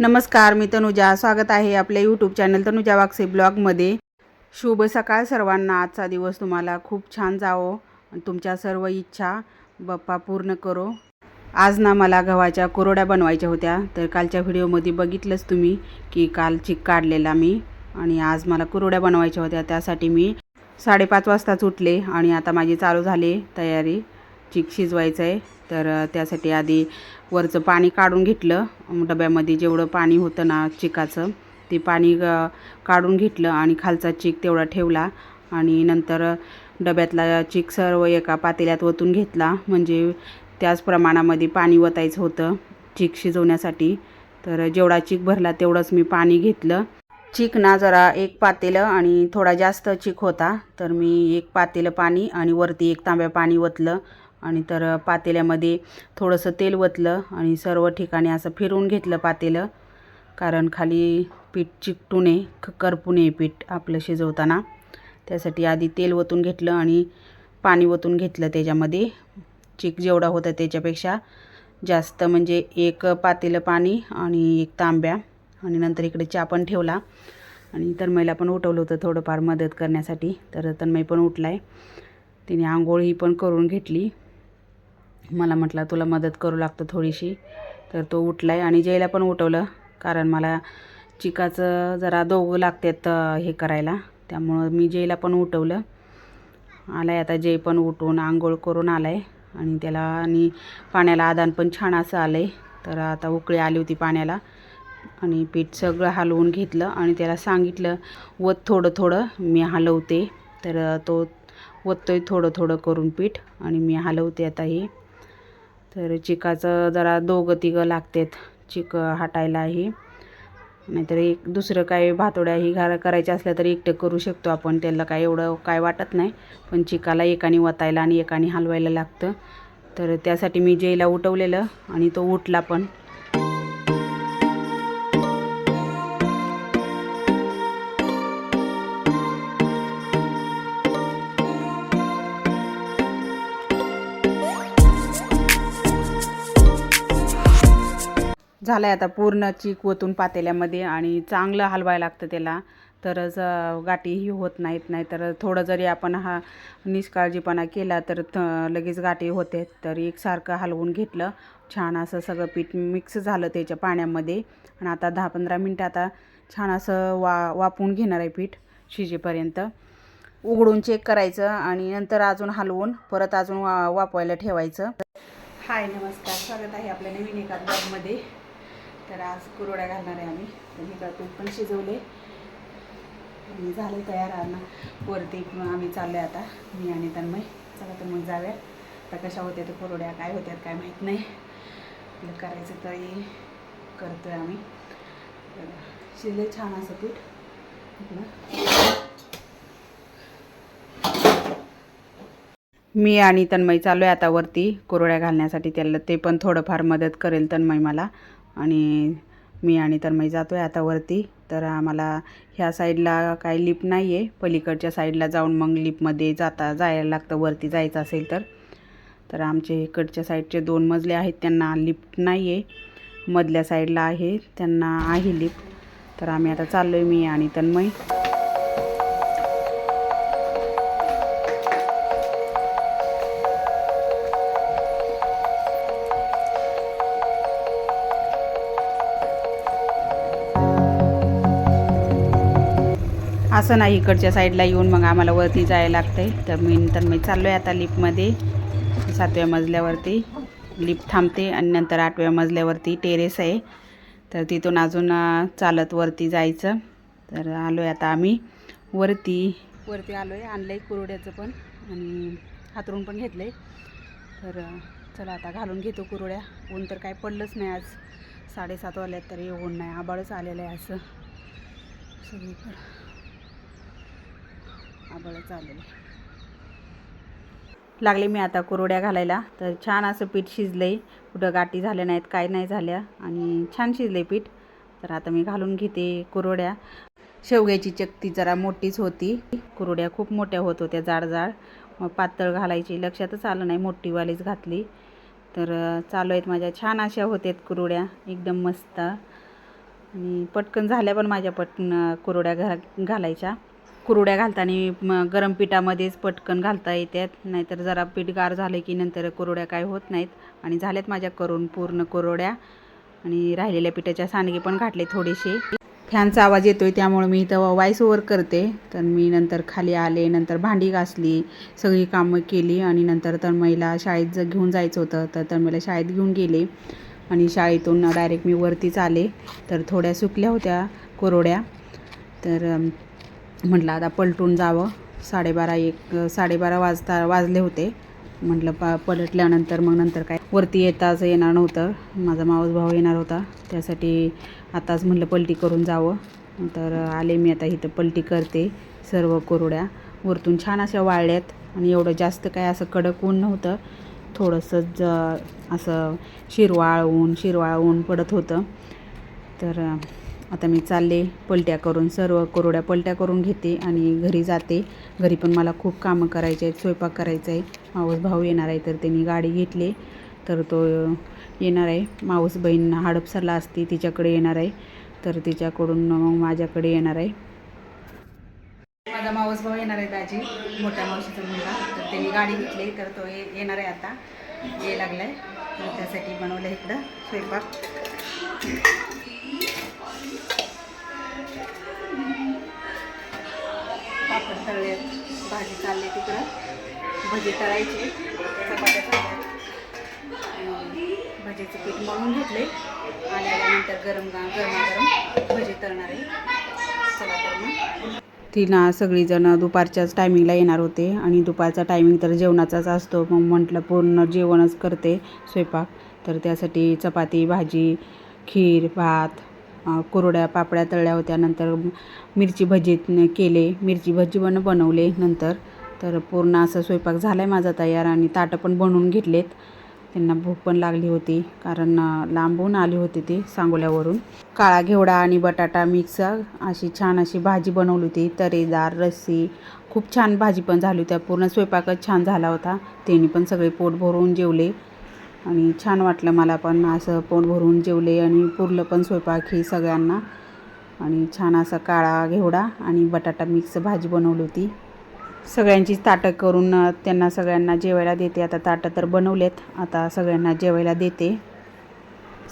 नमस्कार मी तनुजा. स्वागत आहे आपल्या यूट्यूब चॅनल तनुजा वागसे ब्लॉगमध्ये शुभ सकाळ सर्वांना. आजचा दिवस तुम्हाला खूप छान जावो. आणि तुमच्या सर्व इच्छा बाप्पा पूर्ण करो. आज ना मला गव्हाच्या कोरोड्या बनवायच्या होत्या. तर कालच्या व्हिडिओमध्ये बघितलंच तुम्ही की काल चिक काढलेला मी. आणि आज मला कुरोड्या बनवायच्या होत्या. त्यासाठी मी साडेपाच वाजताच उठले आणि आता माझी चालू झाली तयारी. चिक शिजवायचं आहे तर त्यासाठी आधी वरचं पाणी काढून घेतलं. डब्यामध्ये जेवढं पाणी होतं ना चिकाचं ते पाणी काढून घेतलं आणि खालचा चिक तेवढा ठेवला आणि नंतर डब्यातला चिक सर्व एका पातेल्यात ओतून घेतला. म्हणजे त्याच प्रमाणामध्ये पाणी ओतायचं होतं चिक शिजवण्यासाठी. तर जेवढा चिक भरला तेवढंच मी पाणी घेतलं. चिक ना जरा एक पातेलं आणि थोडा जास्त चिक होता. तर मी एक पातेलं पाणी आणि वरती एक तांब्या पाणी ओतलं आणि तर पातेल्यामध्ये थोडंसं तेल ओतलं आणि सर्व ठिकाणी असं फिरवून घेतलं पातेलं. कारण खाली पीठ चिकटू नये करपू नये पीठ आपलं शिजवताना. त्यासाठी आधी तेल ओतून घेतलं आणि पाणी ओतून घेतलं त्याच्यामध्ये. चिक जेवढा होता त्याच्यापेक्षा जास्त म्हणजे एक पातेलं पाणी आणि एक तांब्या. आणि नंतर इकडे चहा पण ठेवला. आणि तन्मयला पण उठवलं होतं थोडंफार मदत करण्यासाठी. तर तन्मय पण उठला आहे तिने आंघोळ ही पण करून घेतली. मला म्हटलं तुला मदत करू लागतं थोडीशी. तर तो उठला आहे आणि जयला पण उठवलं कारण मला चिकाचं जरा दोघं लागतात हे करायला. त्यामुळं मी जयला पण उठवलं. आला आहे आता जय पण उठून आंघोळ करून आला आहे आणि त्याला आणि पाण्याला आदान पण छान असं आलं आहे तर आता उकळी आली होती पाण्याला. आणि पीठ सगळं हलवून घेतलं आणि त्याला सांगितलं वत थोडं थोडं मी हलवते. तर तो वततोय थोडं थोडं करून पीठ. आणि मी हलवते आता हे. तर चिकाचं जरा दोघं तिघं लागतात चिक हटायलाही. नाहीतर एक दुसरं काय भातोड्याही ही करायच्या असल्या तर एकटं करू शकतो आपण त्याला काय एवढं काय वाटत नाही. पण चिकाला एकाने वतायला आणि एकाने हलवायला लागतं. तर त्यासाठी मी जेला उठवलेलं आणि तो उठला पण. झालं आहे आता पूर्ण चीक ओतून पातेल्यामध्ये आणि चांगलं हलवायला लागतं त्याला. तरच गाठीही होत नाहीत नाही तर थोडं जरी आपण हा निष्काळजीपणा केला तर थ लगेच गाठी होते. तर एकसारखं हलवून घेतलं. छान असं सगळं पीठ मिक्स झालं त्याच्या पाण्यामध्ये. आणि आता दहा पंधरा मिनटं आता छान असं वा वापून घेणार आहे पीठ शिजेपर्यंत. उघडून चेक करायचं आणि नंतर अजून हलवून परत अजून वा वापवायला ठेवायचं. हाय नमस्कार. स्वागत आहे आपल्या नवीन एका ब्लॉगमध्ये तर आज कुरोड्या घालणार आहे आम्ही. तर मी तूप पण शिजवले आणि झाले तयार ना वरती आम्ही चाललो आहे आता मी आणि तन्मय. चला तर मग जाऊया. आता कशा होत्या तर कुरोड्या काय होत्यात काय माहीत नाही. आपलं करायचं तरी करतो आहे आम्ही. तर शिजले छान असं पीठ. मी आणि तन्मय चालू आहे आता वरती कुरोड्या घालण्यासाठी. त्याला ते पण थोडंफार मदत करेल तन्मय मला. आणि मी आणि तन्मय जातो आहे आता वरती. तर आम्हाला ह्या साईडला काही लिफ्ट नाही आहे पलीकडच्या साईडला जाऊन मग लिफ्टमध्ये जाता जायला लागतं. वरती जायचं असेल तर. तर आमचे इकडच्या साईडचे दोन मजले आहेत. त्यांना लिफ्ट नाही आहे मधल्या साईडला आहे. त्यांना आहे लिफ्ट तर आम्ही आता चाललो आहे मी आणि तन्मय. असं नाही इकडच्या साईडला येऊन मग आम्हाला वरती जायला लागतंय. तर मी तर मी चाललो आहे आता लिफ्टमध्ये. सातव्या मजल्यावरती लिफ्ट थांबते आणि नंतर आठव्या मजल्यावरती टेरेस आहे. तर तिथून अजून चालत वरती जायचं. तर आलो आहे आता आम्ही वरती. वरती आलो आहे आणलं आहे कुरोड्याचं पण आणि हातरून पण घेतलं आहे तर चला आता घालून घेतो कुरोड्या. ऊन तर काय पडलंच नाही आज. साडेसात वाल्यात तरी ऊन नाही. आबाळच आलेलं आहे असं. सगळीकडं. आबळच चालेल लागले मी आता कुरोड्या घालायला. तर छान असं पीठ शिजलं आहे कुठं गाठी झाल्या नाहीत काय नाही झाल्या. आणि छान शिजले पीठ. तर आता मी घालून घेते कुरोड्या शेवग्याची चक्ती जरा मोठीच होती. कुरोड्या खूप मोठ्या होत होत्या जाड जाड मग पातळ घालायची. लक्षातच आलं नाही मोठीवालीच घातली. तर चालू आहेत माझ्या. छान अशा होत्यात कुरोड्या एकदम मस्त. आणि पटकन झाल्या पण माझ्या पटकन कुरड्या घा घालायच्या. कुरड्या घालताना गरम पिठामध्येच पटकन घालता येतात नाहीतर जरा पीठ गार झालं की नंतर कुरड्या काय होत नाहीत. आणि झाल्यात माझ्या करून पूर्ण कुरड्या. आणि राहिलेल्या पिठाच्या सांडगे पण घातले थोडेसे. फॅनचा आवाज येतोय त्यामुळे मी इथं व्हॉइस ओवर करते. तर मी नंतर खाली आले नंतर भांडी घासली सगळी कामं केली आणि नंतर तन्मयला शाळेत जर घेऊन जायचं होतं. तर तन्मयला शाळेत घेऊन गेले आणि शाळेतून डायरेक्ट मी वरतीच आले. तर थोड्या सुकल्या होत्या कोरोड्या. तर म्हटलं आता पलटून जावं. साडेबारा एक साडेबारा वाजता वाजले होते. म्हटलं पा पलटल्यानंतर मग नंतर काय? वरती येताच येणार नव्हतं. माझा मावस भाऊ येणार होता. त्यासाठी आताच म्हटलं पलटी करून जावं. तर आले मी आता इथं पलटी करते सर्व कोरड्या. वरतून छान अशा वाळल्यात आणि एवढं जास्त काय असं कडक ऊन नव्हतं. थोडंसं ज असं शिरवाळ ऊन शिरवाळ ऊन पडत होतं. तर आता मी चालले पलट्या करून सर्व कोरड्या पलट्या करून घेते आणि घरी जाते. घरी पण मला खूप कामं करायचे आहेत स्वयंपाक करायचा आहे. मावस भाऊ येणार आहे तर त्यांनी गाडी घेतली. तर तो येणार आहे. मावस बहीण हडपसरला असते तिच्याकडे येणार आहे. तर तिच्याकडून मग माझ्याकडे येणार आहे. माझा मावस भाऊ येणार आहे दाजी मोठ्या मावशीचा मुलगा. तर त्यांनी गाडी घेतली तर तो येणार आहे आता. ये लागलाय. तर त्यासाठी बनवलं इकडं स्वयंपाक. पापड तळले भाजी चालली तिकडं. भजी तळायची चपात्या भजीचं पीठ मळून घेतले आणि आल्यानंतर गरम गरमागरम भजी तळणार आहे. चला तर मग. ती ना सगळीजणं दुपारच्याच टायमिंगला येणार होते. आणि दुपारचा टायमिंग तर जेवणाचाच असतो. मग म्हटलं पूर्ण जेवणच करते स्वयंपाक. तर त्यासाठी चपाती भाजी खीर भात कुरड्या पापड्या तळल्या होत्या. नंतर मिरची भजी केले. मिरची भजी पण बनवले नंतर. तर पूर्ण असं स्वयंपाक झाला आहे माझा तयार आणि ताटं पण बनवून घेतलेत. त्यांना भूक पण लागली होती कारण लांबून आले होते ते सांगोल्यावरून. काळा घेवडा आणि बटाटा मिक्स अशी छान अशी भाजी बनवली होती. तरेदार रस्सी खूप छान भाजी पण झाली होती. पूर्ण स्वयंपाकच छान झाला होता. त्यांनी पण सगळे पोट भरून जेवले. आणि छान वाटलं मला पण. असं पोट भरून जेवले आणि पुरलं पण स्वयंपाक ही सगळ्यांना. आणि छान असा काळा घेवडा आणि बटाटा मिक्स भाजी बनवली होती. सगळ्यांची ताटं करून त्यांना सगळ्यांना जेवायला देते. आता ताटं तर बनवलेत. आता सगळ्यांना जेवायला देते.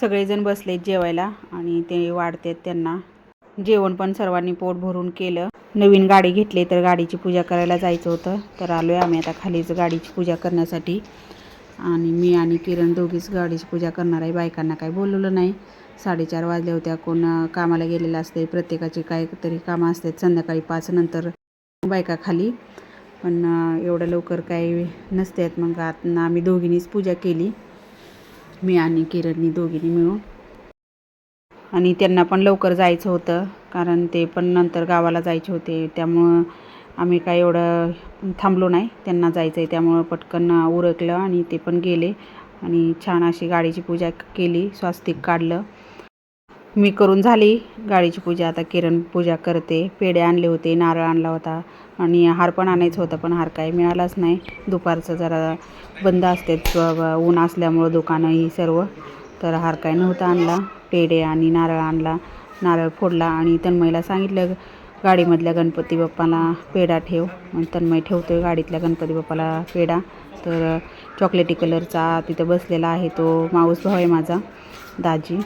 सगळेजण बसलेत जेवायला आणि ते वाढतेत त्यांना. जेवण पण सर्वांनी पोट भरून केलं. नवीन गाडी घेतली तर गाडीची पूजा करायला जायचं होतं. तर आलो आहे आम्ही आता खालीच गाडीची पूजा करण्यासाठी. आणि मी आणि किरण दोघीच गाडीची पूजा करणार आहे. बायकांना काही बोलवलं नाही. साडेचार वाजल्या होत्या. कोण कामाला गेलेलं असते प्रत्येकाची काहीतरी कामं असतात. संध्याकाळी पाच नंतर बायका खाली. पण एवढं लवकर काही नसतात मग आता आम्ही दोघींनीच पूजा केली. मी आणि किरणनी दोघींनी मिळून. आणि त्यांना पण लवकर जायचं होतं. कारण ते पण नंतर गावाला जायचे होते. त्यामुळं आम्ही काय एवढं थांबलो नाही. त्यांना जायचं आहे त्यामुळं पटकन उरकलं आणि ते पण गेले. आणि छान अशी गाडीची पूजा केली स्वास्तिक काढलं. मी करून झाली गाडीची पूजा. आता किरण पूजा करते. पेढे आणले होते नारळ आणला होता. आणि हार पण आणायचं होतं पण हार काय मिळालाच नाही. दुपारचं जरा बंद असते ऊन असल्यामुळं दुकानं ही सर्व. तर हार काय नव्हता आणला. पेढे आणि नारळ आणला. नारळ फोडला आणि तन्मयला सांगितलं गाडीमधल्या गणपती बाप्पाला पेढा ठेव. मग तन्मय आहे गाडीतल्या गणपती बाप्पाला पेढा. तर चॉकलेटी कलरचा तिथं बसलेला आहे तो माऊस भाव आहे माझा दाजी.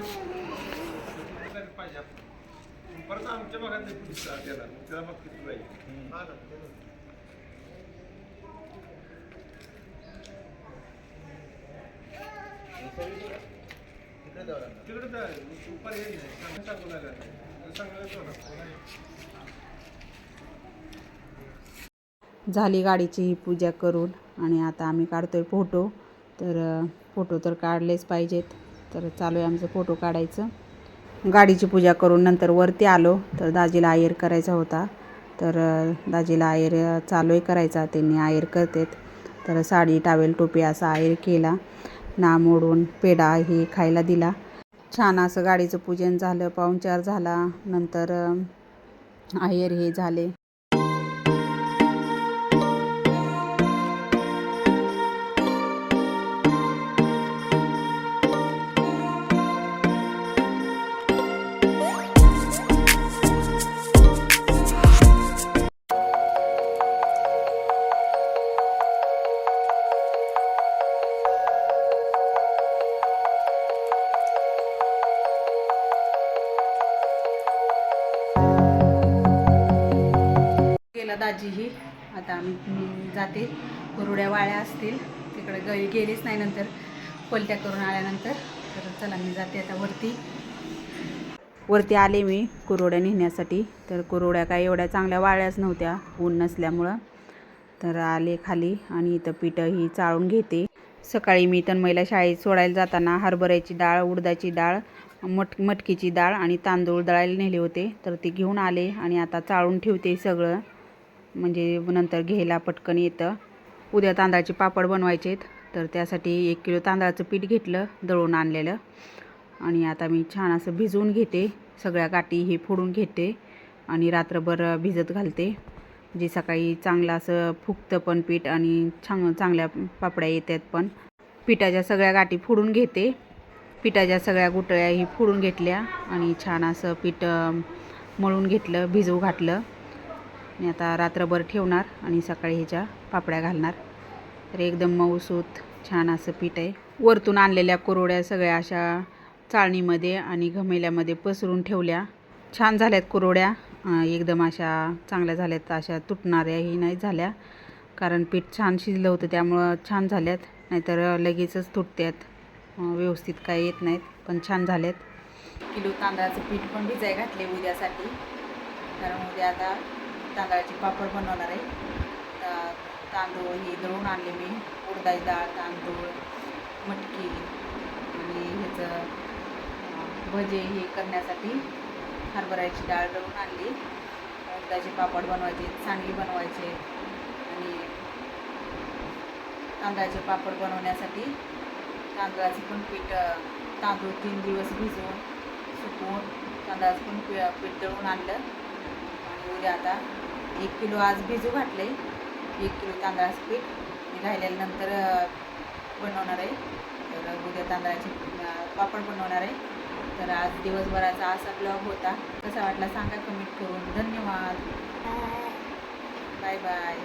झाली गाडीची ही पूजा करून आणि आता आम्ही काढतो आहे फोटो. तर फोटो तर काढलेच पाहिजेत. तर चालू आहे आमचं फोटो काढायचं. गाडीची पूजा करून नंतर वरती आलो. तर दाजीला आयर करायचा होता. तर दाजीला आयर चालू आहे करायचा. त्यांनी आयर करतेत. तर साडी टावेल टोपी असा आयर केला. ना मोडून पेढा हे खायला दिला. छान असं गाडीचं पूजन झालं पाहुणचार झाला नंतर अ, हे झाले. आता आम्ही मी जाते. कुरुड्या वाळ्या असतील. तिकडे गळी गेलीच नाही नंतर. पलट्या करून आल्यानंतर. तर चला मी जाते आता वरती. वरती आले मी कुरोड्या नेण्यासाठी. तर कुरोड्या काय एवढ्या चांगल्या वाळ्याच नव्हत्या. ऊन नसल्यामुळं. तर आले खाली आणि इथं पिठं ही चाळून घेते. सकाळी मी तन्मयला शाळेत सोडायला जाताना हरभऱ्याची डाळ उडदाची डाळ मट मटकीची डाळ आणि तांदूळ दळायला नेले होते. तर ते घेऊन आले आणि आता चाळून ठेवते सगळं. म्हणजे नंतर घ्यायला पटकन येतं. उद्या तांदळाचे पापड बनवायचे आहेत तर त्यासाठी एक किलो तांदळाचं पीठ घेतलं दळून आणलेलं. आणि आता मी छान असं भिजवून घेते. सगळ्या गाठी हे फोडून घेते आणि रात्रभर भिजत घालते. जे सकाळी चांगलं असं फुगतं पण पीठ आणि छान चांगल्या पापड्या येतात पण पिठाच्या सगळ्या गाठी फोडून घेते. पिठाच्या सगळ्या गुटळ्याही फोडून घेतल्या आणि छान असं पीठ मळून घेतलं भिजवू घातलं. आणि आता रात्रभर ठेवणार आणि सकाळी ह्याच्या पापड्या घालणार. तर एकदम मऊसूत छान असं पीठ आहे. वरतून आणलेल्या कुरोड्या सगळ्या अशा चाळणीमध्ये आणि घमेल्यामध्ये पसरून ठेवल्या. छान झाल्यात कुरोड्या एकदम अशा चांगल्या झाल्यात अशा तुटणाऱ्याही नाही झाल्या. कारण पीठ छान शिजलं होतं त्यामुळं छान झाल्यात. नाहीतर लगेचच तुटत्यात. व्यवस्थित काय येत नाहीत पण छान झाल्यात. किलो तांदळाचं पीठ पण भिजाय घातले उद्यासाठी. कारण उद्या आता तांदळाचे पापड बनवणार आहे. ता- तांदूळ हे दळून आणले मी. उडदाची डाळ तांदूळ मटकी आणि ह्याचं भजे हे करण्यासाठी हरभऱ्याची डाळ दळून आणली. उडदाचे पापड बनवायचे सांडगी बनवायचे आणि तांदळाचे पापड बनवण्यासाठी तांदळाचं पण पीठ तांदूळ तीन दिवस भिजवून सुकवून तांदळाचं पण पी पीठ दळून आणलं. आणि उद्या आता एक किलो आज भिजू घातलं आहे एक किलो तांदळाचं पीठ. राहिल्यानंतर बनवणार आहे. तर उद्या तांदळाचे पापड बनवणार आहे. तर आज दिवसभराचा असा ब्लॉग होता. कसा वाटला सांगा कमेंट करून. धन्यवाद. Bye bye